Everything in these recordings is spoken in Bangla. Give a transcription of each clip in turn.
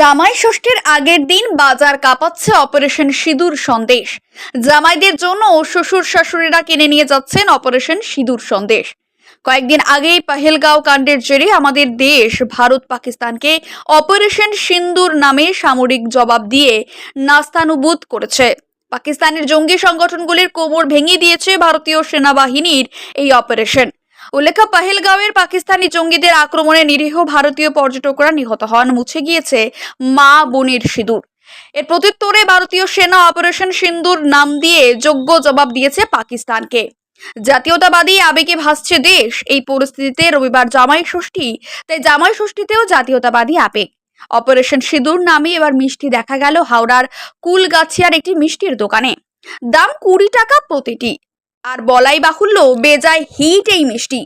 জামাই ষষ্ঠীর আগের দিন বাজার কাঁপাচ্ছে অপারেশন সিঁদুর সন্দেশ। জামাইদের জন্য শ্বশুর শাশুড়িরা কিনে নিয়ে যাচ্ছেন অপারেশন সিঁদুর সন্দেশ। কয়েকদিন আগেই পাহেলগাঁও কাণ্ডের জেরে আমাদের দেশ, ভারত, পাকিস্তানকে অপারেশন সিন্দুর নামে সামরিক জবাব দিয়ে নাস্তানুবুদ করেছে। পাকিস্তানের জঙ্গি সংগঠনগুলির কোমর ভেঙে দিয়েছে ভারতীয় সেনাবাহিনীর এই অপারেশন। উল্লেখ্য, পাহেলগাঁওয়ের পাকিস্তানি জঙ্গিদের আক্রমণে নিরীহ ভারতীয় পর্যটকরা নিহত হন। মুছে গিয়েছে মা বোনের সিঁদুর। এর প্রত্যুত্তরে ভারতীয় সেনা অপারেশন সিন্দুর নাম দিয়ে যোগ্য জবাব দিয়েছে পাকিস্তানকে। জাতীয়তাবাদী আবেগে ভাসছে দেশ। এই পরিস্থিতিতে রবিবার জামাই ষষ্ঠী, তাই জামাই ষষ্ঠীতেও জাতীয়তাবাদী আবেগ। অপারেশন সিঁদুর নামে এবার মিষ্টি দেখা গেল হাওড়ার কুলগাছিয়ার একটি মিষ্টির দোকানে। দাম কুড়ি টাকা প্রতিটি। আর বলাই বাহুল্য বেজায় হিট এই মিষ্টি।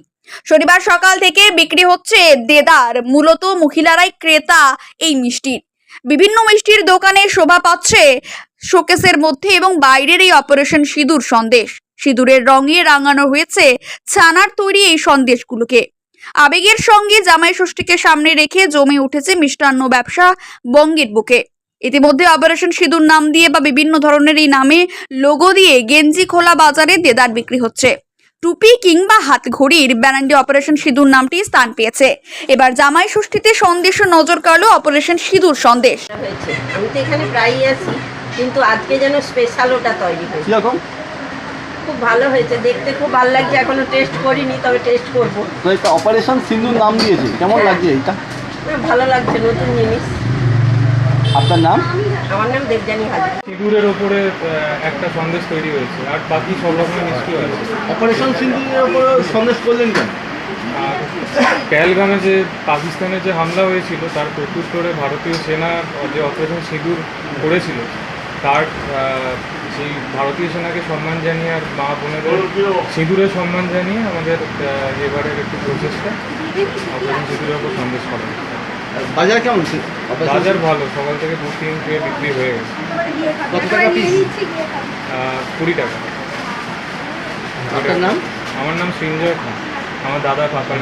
শনিবার সকাল থেকে বিক্রি হচ্ছে দেদার, মূলত মহিলারাই ক্রেতা এই মিষ্টির। বিভিন্ন মিষ্টির দোকানে শোভা পাচ্ছে শোকেসের মধ্যে এবং বাইরের এই অপারেশন সিঁদুর সন্দেশ। সিঁদুরের রঙে রাঙানো হয়েছে ছানার তৈরি এই সন্দেশগুলোকে। আবেগের সঙ্গে জামাই ষষ্ঠীকে সামনে রেখে জমে উঠেছে মিষ্টান্ন ব্যবসা বঙ্গের বুকে। ইতিমধ্যে অপারেশন সিঁদুর নাম দিয়ে বা বিভিন্ন ধরনের এই নামে লোগো দিয়ে গেঞ্জি খোলা বাজারে দেদার বিক্রি হচ্ছে। টুপি কিংবা হাত ঘড়ির ব্যানান্ডি অপারেশন সিঁদুর নামটি স্থান পেয়েছে। এবার জামাই ষষ্ঠীতে সন্দেশ নজর কাড়লো অপারেশন সিঁদুর সন্দেশ। হয়েছে আমি তো এখানে প্রায়ই আছি কিন্তু আজকে যেন স্পেশাল ওটা তৈরি হয়েছে। খুব ভালো হয়েছে দেখতে খুব ভালো লাগছে এখনও টেস্ট করিনি তবে টেস্ট করব। অপারেশন সিন্ধুর নাম দিয়েছে কেমন হ্যাঁ। লাগছে এইটা? না, ভালো লাগছে নতুন জিনিস। আপনার নাম? আমার নাম দেবজানী হাজার। সিঁদুরের ওপরে একটা সন্দেশ তৈরি হয়েছে আর বাকি সব রকমের মিষ্টিও আছে। অপারেশন সিন্ধুরের উপরে সন্দেশ করলেন কেন? আর পেহেলগামে যে পাকিস্তানে যে হামলা হয়েছিল তার প্রত্যুত্তরে ভারতীয় সেনা যে অপারেশন সিঁদুর করেছিল তার সেই ভারতীয় সেনাকে সম্মান জানিয়ে আর মা বোনেদের সিঁদুরের সম্মান জানিয়ে আমাদের এবারের একটু প্রচেষ্টা অপারেশন সিঁদুরের ওপর সন্দেশ করা বাজার কেমন ছিল বাজার ভালো সকাল থেকে দু তিন ট্রে বিক্রি হয়ে গেছে। কত টাকা পিস কুড়ি টাকা। আপনার নাম? আমার নাম সৃঞ্জয় খান। আমার দাদা কাকা